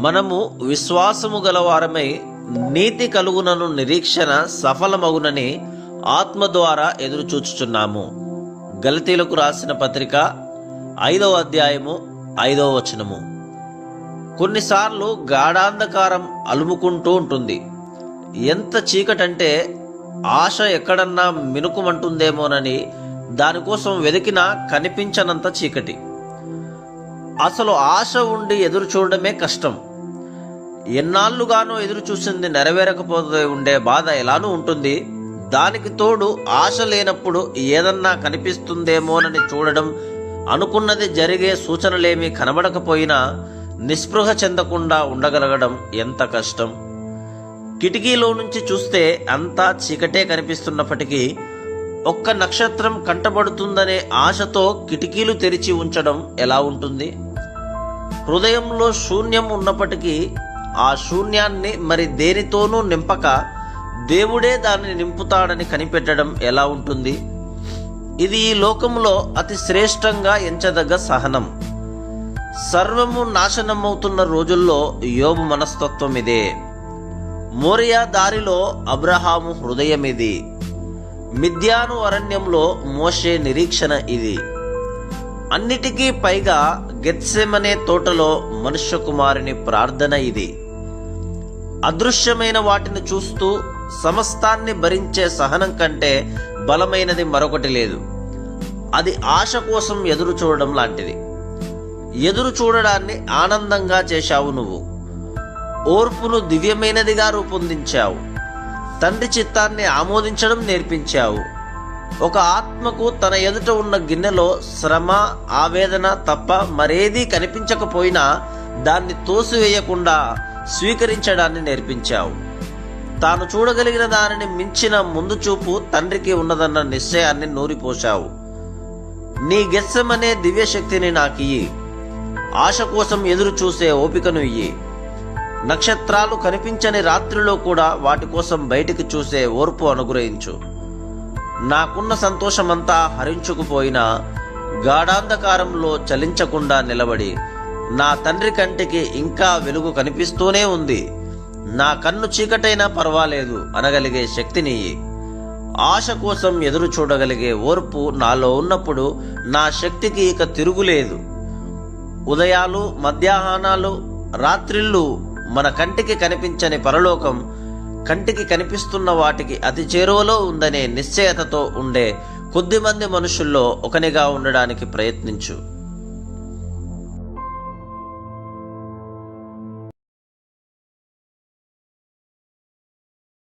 మనము విశ్వాసము గలవారమై నీతి కలుగునను నిరీక్షణ సఫలమగునని ఆత్మ ద్వారా ఎదురుచూచుచున్నాము. గలతీలకు రాసిన పత్రిక ఐదవ అధ్యాయము ఐదవ వచనము. కొన్నిసార్లు గాఢాంధకారం అలుముకుంటూ ఉంటుంది. ఎంత చీకటంటే ఆశ ఎక్కడన్నా మినుకుమంటుందేమోనని దానికోసం వెతికినా కనిపించనంత చీకటి. అసలు ఆశ ఉండి ఎదురు చూడడమే కష్టం. ఎన్నాళ్ళుగానో ఎదురు చూసింది నెరవేరకపోతే ఉండే బాధ ఎలానూ ఉంటుంది. దానికి తోడు ఆశ లేనప్పుడు ఏదన్నా కనిపిస్తుందేమోనని చూడడం అనుకున్నది జరిగే సూచనలేమీ కనబడకపోయినా నిస్పృహ చెందకుండా ఉండగలగడం ఎంత కష్టం. కిటికీలో నుంచి చూస్తే అంతా చీకటే కనిపిస్తున్నప్పటికీ ఒక్క నక్షత్రం కంటబడుతుందనే ఆశతో కిటికీలు తెరిచి ఉంచడం ఎలా ఉంటుంది? హృదయంలో శూన్యం ఉన్నప్పటికీ ఆ శూన్యాన్ని మరి దేనితోనూ నింపక దేవుడే దాన్ని నింపుతాడని కనిపెట్టడం ఎలా ఉంటుంది? ఇది ఈ లోకంలో అతి శ్రేష్టంగా ఎంచదగ్గ సహనం. సర్వము నాశనమవుతున్న రోజుల్లో యోబు మనస్తత్వం ఇదే. మోరియా దారిలో అబ్రహాము హృదయం ఇది. మిథ్యాను అరణ్యంలో మోషే నిరీక్షణ ఇది. అన్నిటికీ పైగా గెత్సెమనే తోటలో మనుష్య కుమారుని ప్రార్థన ఇది. అదృశ్యమైన వాటిని చూస్తూ సమస్తాన్ని భరించే సహనం కంటే బలమైనది మరొకటి లేదు. అది ఆశ కోసం ఎదురు చూడడం లాంటిది. ఎదురు చూడడాన్ని ఆనందంగా చేశావు నువ్వు. ఓర్పును దివ్యమైనదిగా రూపొందించావు. తండ్రి చిత్తాన్ని ఆమోదించడం నేర్పించావు. ఒక ఆత్మకు తన ఎదుట ఉన్న గిన్నెలో శ్రమ ఆవేదన తప్ప మరేదీ కనిపించకపోయినా దాన్ని తోసివేయకుండా స్వీకరించడాన్ని నేర్పించావు. తాను చూడగలిగిన దానిని మించిన ముందు చూపు తండ్రికి ఉన్నదన్న నిశ్చయాన్ని నూరిపోశావు. నీ గెస్సమనే దివ్యశక్తిని నాకియ్యి. ఆశ కోసం ఎదురు చూసే ఓపికను ఇయ్యి. నక్షత్రాలు కనిపించని రాత్రిలో కూడా వాటి కోసం బయటికి చూసే ఓర్పు అనుగ్రహించు. నాకున్న సంతోషమంతా హరించుకుపోయినా గాఢాంధకారంలో చలించకుండా నిలబడి నా తండ్రి కంటికి ఇంకా వెలుగు కనిపిస్తూనే ఉంది. నా కన్ను చీకటైనా పర్వాలేదు అనగలిగే శక్తిని ఆశ కోసం ఎదురు చూడగలిగే ఓర్పు నాలో ఉన్నప్పుడు నా శక్తికి ఇక తిరుగులేదు. ఉదయాలు మధ్యాహ్నాలు రాత్రిళ్ళు మన కంటికి కనిపించని పరలోకం కంటికి కనిపిస్తున్న వాటికి అతి చేరువలో ఉందనే నిశ్చయతతో ఉండే కొద్దిమంది మనుషుల్లో ఒకనిగా ఉండడానికి ప్రయత్నించు.